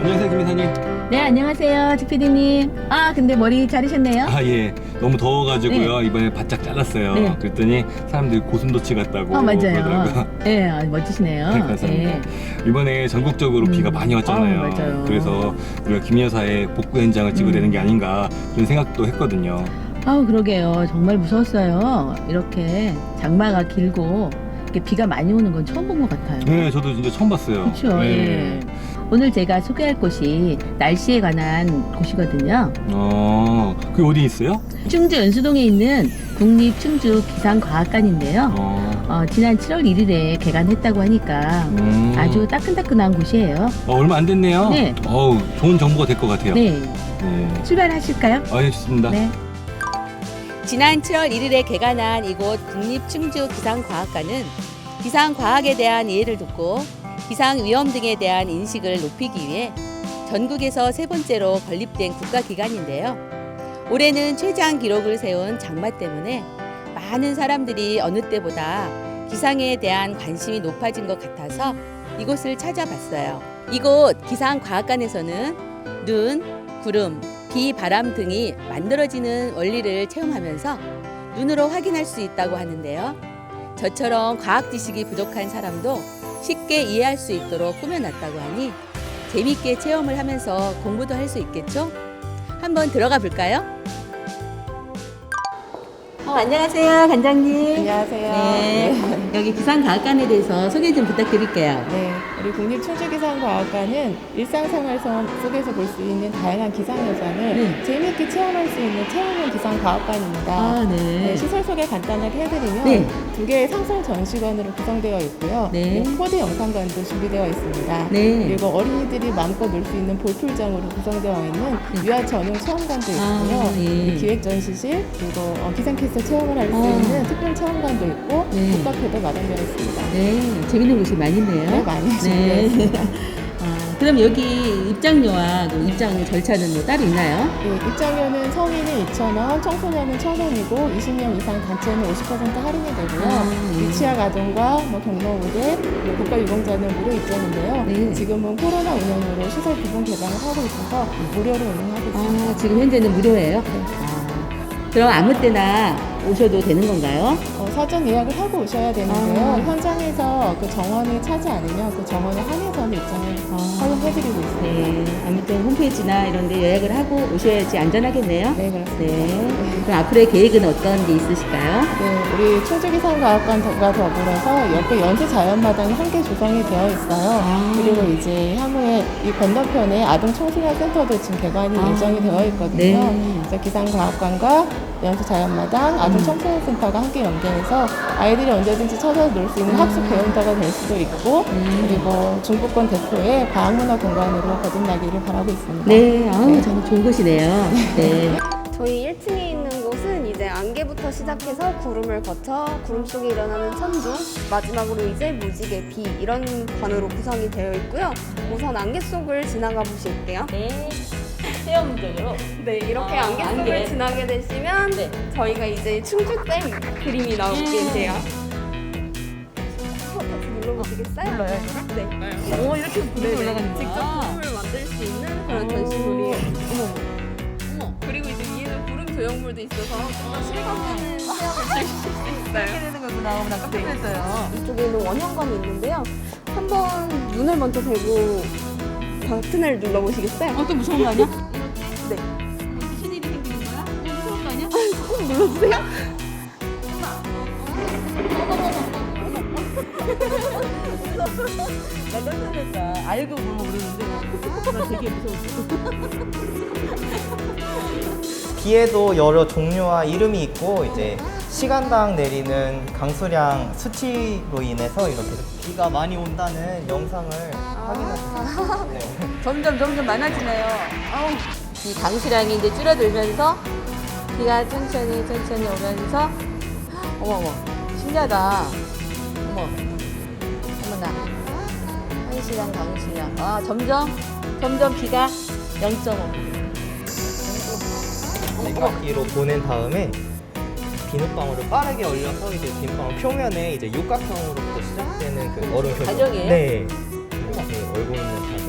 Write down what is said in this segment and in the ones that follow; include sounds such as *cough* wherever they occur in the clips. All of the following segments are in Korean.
안녕하세요, 김 이사님. 네, 안녕하세요. 지피디님. 아, 근데 머리 자르셨네요? 아, 예. 너무 더워가지고요. 이번에 바짝 잘랐어요. 네. 그랬더니 사람들이 고슴도치 같다고 어, 맞아요. 그러더라고요. 네, 아, 멋지시네요. 네, 감사합니다. 네. 이번에 전국적으로 음. 비가 많이 왔잖아요. 아, 맞아요. 그래서 우리가 김 여사의 복구 현장을 찍어야 음. 되는 게 아닌가 그런 생각도 했거든요. 아우, 그러게요. 정말 무서웠어요. 이렇게 장마가 길고 이렇게 비가 많이 오는 건 처음 본 것 같아요. 네, 저도 진짜 처음 봤어요. 그렇죠. 네. 예. 오늘 제가 소개할 곳이 날씨에 관한 곳이거든요. 어, 그게 어디 있어요? 충주 연수동에 있는 국립 충주 기상과학관인데요. 어, 어, 지난 7월 1일에 개관했다고 하니까 음. 아주 따끈따끈한 곳이에요. 어, 얼마 안 됐네요. 네. 어우, 좋은 정보가 될 것 같아요. 네, 네. 출발하실까요? 좋습니다. 네. 지난 7월 1일에 개관한 이곳 국립충주기상과학관은 기상과학에 대한 이해를 돕고 기상 위험 등에 대한 인식을 높이기 위해 전국에서 세 번째로 건립된 국가기관인데요. 올해는 최장 기록을 세운 장마 때문에 많은 사람들이 어느 때보다 기상에 대한 관심이 높아진 것 같아서 이곳을 찾아봤어요. 이곳 기상과학관에서는 눈, 구름, 비, 바람 등이 만들어지는 원리를 체험하면서 눈으로 확인할 수 있다고 하는데요. 저처럼 과학 지식이 부족한 사람도 쉽게 이해할 수 있도록 꾸며놨다고 하니 재밌게 체험을 하면서 공부도 할 수 있겠죠? 한번 들어가 볼까요? 어, 안녕하세요, 관장님. 안녕하세요. 네, 여기 기상과학관에 대해서 소개 좀 부탁드릴게요. 네, 우리 국립충주기상과학관은 일상생활 속에서 볼 수 있는 다양한 기상 현상을 네. 재미있게 체험할 수 있는 체험형 기상과학관입니다. 아, 네. 네, 시설 소개 간단하게 해드리면 네. 두 개의 상승 전시관으로 구성되어 있고요. 네. 코드 영상관도 준비되어 있습니다. 네. 그리고 어린이들이 마음껏 놀 수 있는 볼풀장으로 구성되어 있는 유아 전용 체험관도 있고요. 아, 예. 기획 전시실 그리고 어, 기상캐스 터 체험을 할수 아. 있는 특별 체험관도 있고 네. 북카페도 마련되어 있습니다. 네, 재밌는 곳이 많이 있네요. 네, 많이 준비했습니다. 아, *laughs* 그럼 여기 입장료와 그 입장 절차는 뭐 따로 있나요? 예, 입장료는 성인은 2,000원, 청소년은 1,000원이고 20명 이상 단체는 50% 할인이 되고요. 아, 예. 유치아 가정과 뭐 경로무대, 그리고 국가유공자는 무료 입장인데요. 네. 지금은 코로나 운영으로 시설 부분 개방을 하고 있어서 무료로 운영하고 있습니다. 아, 지금 현재는 무료예요? 네. 아, 그럼 아무 때나 오셔도 되는 건가요? 어, 사전 예약을 하고 오셔야 되는데요. 아. 현장에서 그 정원을 차지 않으면 그 정원에 한해서는 입장을 아. 허용해드리고 있습니다. 네, 아무튼 홈페이지나 이런 데 예약을 하고 오셔야지 안전하겠네요. 네, 그렇습니다. 네. 그럼 앞으로의 계획은 어떤 게 있으실까요? 네, 우리 초주기상과학관과 더불어서 옆에 연수자연마당이 함께 조성이 되어 있어요. 아. 그리고 이제 향후에 이 건너편에 아동 청소년 센터도 지금 개관이 아. 예정이 되어 있거든요. 네. 그래서 기상과학관과 연수자연마당, 아동 음. 청소년 센터가 함께 연계해서 아이들이 언제든지 찾아서 놀 수 있는 학습 배움터가 될 수도 있고 음. 그리고 중부권 대표의 과학문화 공간으로 거듭나기를 바라고 있습니다. 네, 아우, 네. 정말 좋은 곳이네요. 네. *laughs* 저희 1층에 있는 곳은 이제 안개부터 시작해서 구름을 거쳐 구름 속에 일어나는 천둥, 마지막으로 이제 무지개, 비 이런 관으로 구성이 되어 있고요. 우선 안개 속을 지나가 보실게요. 네. 체험적으로. 네, 이렇게 아, 안개 속을 안개. 지나게 되시면 네. 저희가 이제 충주댐 그림이 나오게 음. 돼요. 어, 같이 눌러보시겠어요? 눌러요, 네. 오, 이렇게 네네. 올라가는 직접 구름을 만들 수 있는 그런 오. 전시물이에요. 어머. 그리고 이제 위에는 구름 조형물도 있어서 좀더 실감나는 체험을 즐기실 수 있어요. 되는 거구나. 어머 나 깜짝 놀랐어요. 이쪽에는 원형감이 있는데요. 한번 눈을 먼저 대고 버튼을 눌러보시겠어요? 어, 또 무서운 거 아니야? 꼭 눌러주세요. 나 깜짝 놀랐다. 알고 보면 모르는데. 나 되게 무서웠어. 비에도 여러 종류와 이름이 있고 이제 시간당 내리는 강수량 수치로 인해서 이렇게 비가 많이 온다는 영상을 확인할 수 있습니다. 네. 점점 점점 많아지네요. 아우. 이 강수량이 이제 줄어들면서 비가 천천히 천천히 오면서 어머 어머 신기하다. 어머 어머나 한 시간 강수량 아 점점 점점 비가 0.5 냉각기로 보낸 다음에 비눗방울을 빠르게 얼려서 이제 비눗방울 표면에 이제 육각형으로부터 시작되는 그 얼음 결 과정이에요? 네. 이렇게 얼고 있는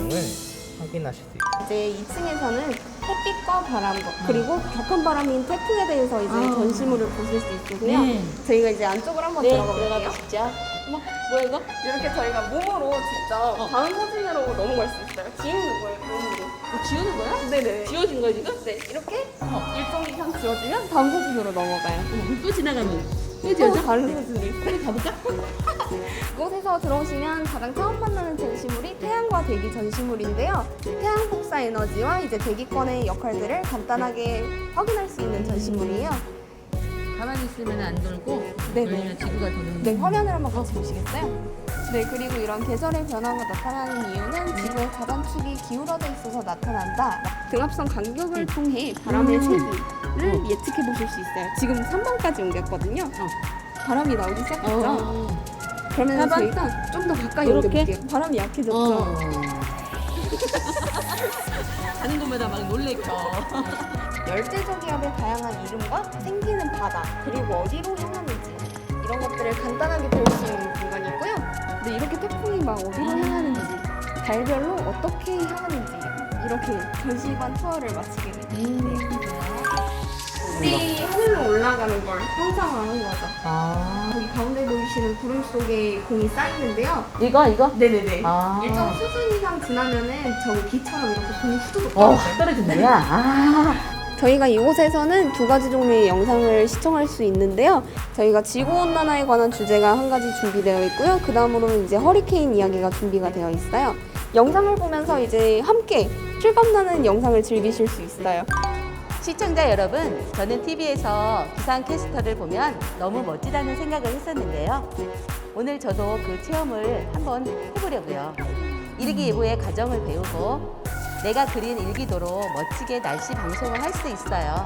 확인하실 수 있어요. 이제 2층에서는 햇빛과 바람과 그리고 격한 바람인 태풍에 대해서 이제 전시물을 보실 수 있고요. 네. 저희가 이제 안쪽으로 한번 네, 들어가 볼게요. 들어가 보시죠. 어머, 뭐야 이거? 이렇게 저희가 몸으로 직접 다음 사진으로 넘어갈 수 있어요. 지우는 거예요, 몸으로. 뭐 지우는 거야? 네네. 지워진 거야 지금? 네, 이렇게 일정 기간 지워지면 다음 사진으로 넘어가요. 또 지나가면 또또 지워져? 다른 사진도 있어요. 가볼까? 이곳에서 들어오시면 가장 처음 만나는 전시물이 태양과 대기 전시물인데요. 태양 폭사 에너지와 이제 대기권의 역할들을 간단하게 확인할 수 있는 전시물이에요. 가만히 있으면 안 돌고 네, 돌리면 지구가 도는 네, 화면을 한번 같이 보시겠어요? 네, 그리고 이런 계절의 변화가 나타나는 이유는 지구의 가반축이 기울어져 있어서 나타난다. 등압성 간격을 통해 바람의 세기 를 예측해 보실 수 있어요. 지금 3번까지 옮겼거든요. 바람이 나오기 시작했죠. 어. 그러면 사번? 저희가 좀 더 가까이 이렇게? 옮겨볼게요. 바람이 약해졌죠. 어. *laughs* 가는 곳마다 막 놀래켜. 열대저 기업의 다양한 이름과 생기는 바다 그리고 어디로 향하는지 이런 것들을 간단하게 배울 수 있는 공간이고요. 근데 이렇게 태풍이 막 어디로 향하는지 달별로 어떻게 향하는지 이렇게 전시관 투어를 마치게 됩니다. 우리 하늘로 올라가는 걸 형상화한 거죠. 아. 여기 가운데 보이시는 구름 속에 공이 쌓이는데요. 이거 이거? 네네네. 아. 일정 수준 이상 지나면은 저기 비처럼 이렇게 공이 후두둑 어, 떨어져요. 떨어진 거야? 아. 저희가 이곳에서는 두 가지 종류의 영상을 시청할 수 있는데요. 저희가 지구온난화에 관한 주제가 한 가지 준비되어 있고요. 그 다음으로는 이제 허리케인 이야기가 준비가 되어 있어요. 영상을 보면서 이제 함께 실감나는 영상을 즐기실 수 있어요. 시청자 여러분, 저는 TV에서 기상캐스터를 보면 너무 멋지다는 생각을 했었는데요. 오늘 저도 그 체험을 한번 해보려고요. 일기예보의 과정을 배우고 내가 그린 일기도로 멋지게 날씨 방송을 할 수 있어요.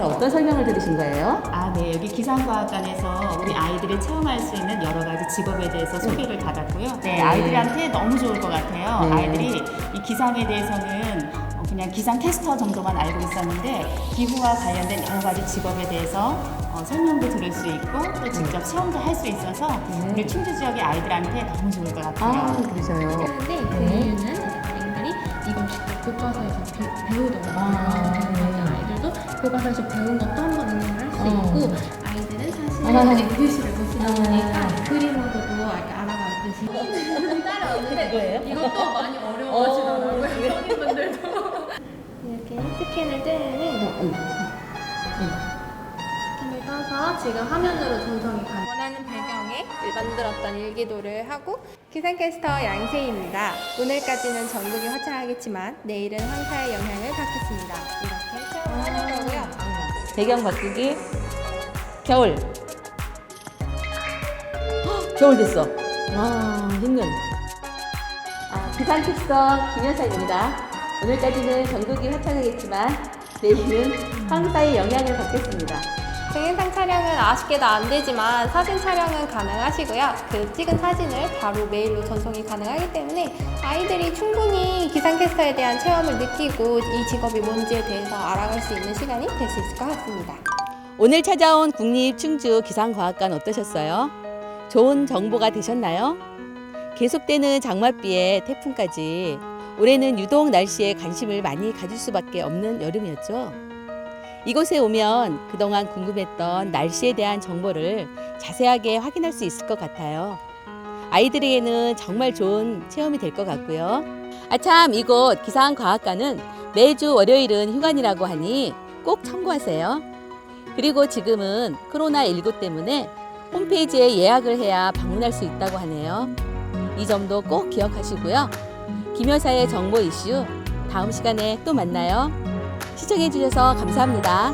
어떤 설명을 들으신 거예요? 아, 네. 여기 기상과학관에서 우리 아이들이 체험할 수 있는 여러 가지 직업에 대해서 소개를 받았고요. 네, 아이들한테 너무 좋을 것 같아요. 네. 아이들이 이 기상에 대해서는 어, 그냥 기상 캐스터 정도만 알고 있었는데 기후와 관련된 여러 가지 직업에 대해서 어, 설명도 들을 수 있고 또 직접 체험도 할 수 있어서 우리 충주 지역의 아이들한테 너무 좋을 것 같아요. 그러셔요. 하는데 그 이유는 학생들이 이걸 직접 교과서에서 배- 배우더라고요. 아, 그래서 아이들도 교과서에서 배운 것도 한번 응용을 할 수 어. 있고 아이들은 사실 아. 글씨를 못 쓰다 보니까 스캔을 뜨면은 스캔을 떠서 지금 화면으로 전송이 가능. 원하는 배경에 만들었던 일기도를 하고 기상캐스터 양세입니다. 오늘까지는 전국이 화창하겠지만 내일은 황사의 영향을 받겠습니다. 이렇게 체험을 하는 거고요. 배경 바꾸기. 겨울. 헉, 겨울 됐어. 와, 힘든. 아, 기상캐스터 김현사입니다. 오늘까지는 전국이 화창하겠지만 내일은 황사의 영향을 받겠습니다. 동영상 촬영은 아쉽게도 안 되지만 사진 촬영은 가능하시고요. 그 찍은 사진을 바로 메일로 전송이 가능하기 때문에 아이들이 충분히 기상캐스터에 대한 체험을 느끼고 이 직업이 뭔지에 대해서 알아갈 수 있는 시간이 될 수 있을 것 같습니다. 오늘 찾아온 국립 충주 기상과학관 어떠셨어요? 좋은 정보가 되셨나요? 계속되는 장맛비에 태풍까지 올해는 유독 날씨에 관심을 많이 가질 수밖에 없는 여름이었죠. 이곳에 오면 그동안 궁금했던 날씨에 대한 정보를 자세하게 확인할 수 있을 것 같아요. 아이들에게는 정말 좋은 체험이 될 것 같고요. 아참 이곳 기상과학관은 매주 월요일은 휴관이라고 하니 꼭 참고하세요. 그리고 지금은 코로나19 때문에 홈페이지에 예약을 해야 방문할 수 있다고 하네요. 이 점도 꼭 기억하시고요. 김여사의 정보 이슈 다음 시간에 또 만나요. 시청해주셔서 감사합니다.